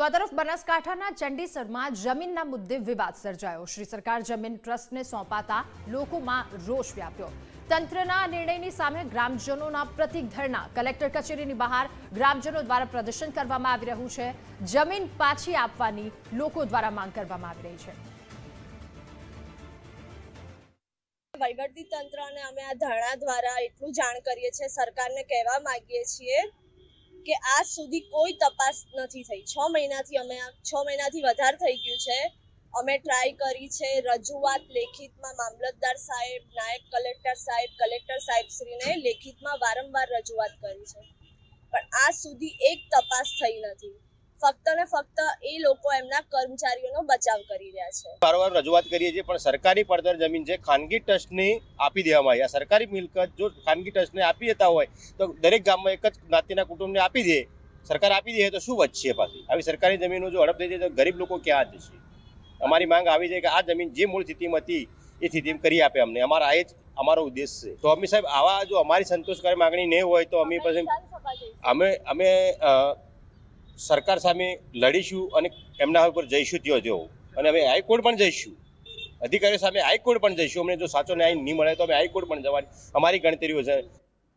તો આ તરફ બનાસકાંઠાના ચંડીસરમાં જમીનના મુદ્દે વિવાદ સર્જાયો. શ્રી સરકાર જમીન ટ્રસ્ટને સોંપાતા લોકોમાં રોષ વ્યાપ્યો. તંત્રના નિર્ણયની સામે ગ્રામજનોના પ્રતિક ધરણા. કલેક્ટર કચેરીની બહાર ગ્રામજનો દ્વારા પ્રદર્શન કરવામાં આવી રહ્યું છે. જમીન પાછી આપવાની લોકો દ્વારા માંગ કરવામાં આવી રહી છે. વહીવટી તંત્રને અમે આ ધરણા દ્વારા એટલું જાણ કરીએ છીએ, સરકારને કહેવા માંગીએ છીએ કે આજ સુધી કોઈ તપાસ નથી થઈ. છ મહિનાથી અમે છ મહિનાથી વધારે થઈ ગયું છે. અમે ટ્રાય કરી છે રજૂઆત લેખિતમાં મામલતદાર સાહેબ, નાયબ કલેક્ટર સાહેબ, કલેક્ટર સાહેબશ્રીને લેખિતમાં વારંવાર રજૂઆત કરી છે. પણ આજ સુધી એક તપાસ થઈ નથી. ફક્ત ને ફક્ત એ લોકો એમના કર્મચારીઓનો બચાવ કરી રહ્યા છે. વારંવાર રજૂઆત કરીએ છીએ પણ સરકારી પડતર જમીન છે ખાનગી ટ્રસ્ટને આપી દેવામાં આવી આ સરકારી મિલકત જો ખાનગી ટ્રસ્ટને આપી દેતા હોય તો દરેક ગામમાં એક જ જ્ઞાતિના કુટુંબને આપી દે સરકાર આપી દે તો શું વધશે પાછી? આવી સરકારી જમીનો જો હડપ થઈ જાય તો ગરીબ લોકો ક્યાં જશે? અમારી માંગ આવી છે કે આ જમીન જે મૂળ સ્થિતિમાં હતી એ સ્થિતિ કરી આપે અમને. અમારા આ જ અમારો ઉદ્દેશ છે. તો અમી સાહેબ આવા જો અમારી સંતોષકારી માંગણી નહીં હોય તો અમે પછી અમે અમે સરકાર સામે લડીશું અને એમના ઉપર જઈશું ત્યાં જેવું અને અમે હાઈકોર્ટ પણ જઈશું. અધિકારીઓ સામે હાઈકોર્ટ પણ જઈશું. અમને જો સાચો ન્યાય નહીં મળે તો અમે હાઈકોર્ટ પણ જવાની. અમારી ગણતરીઓ છે.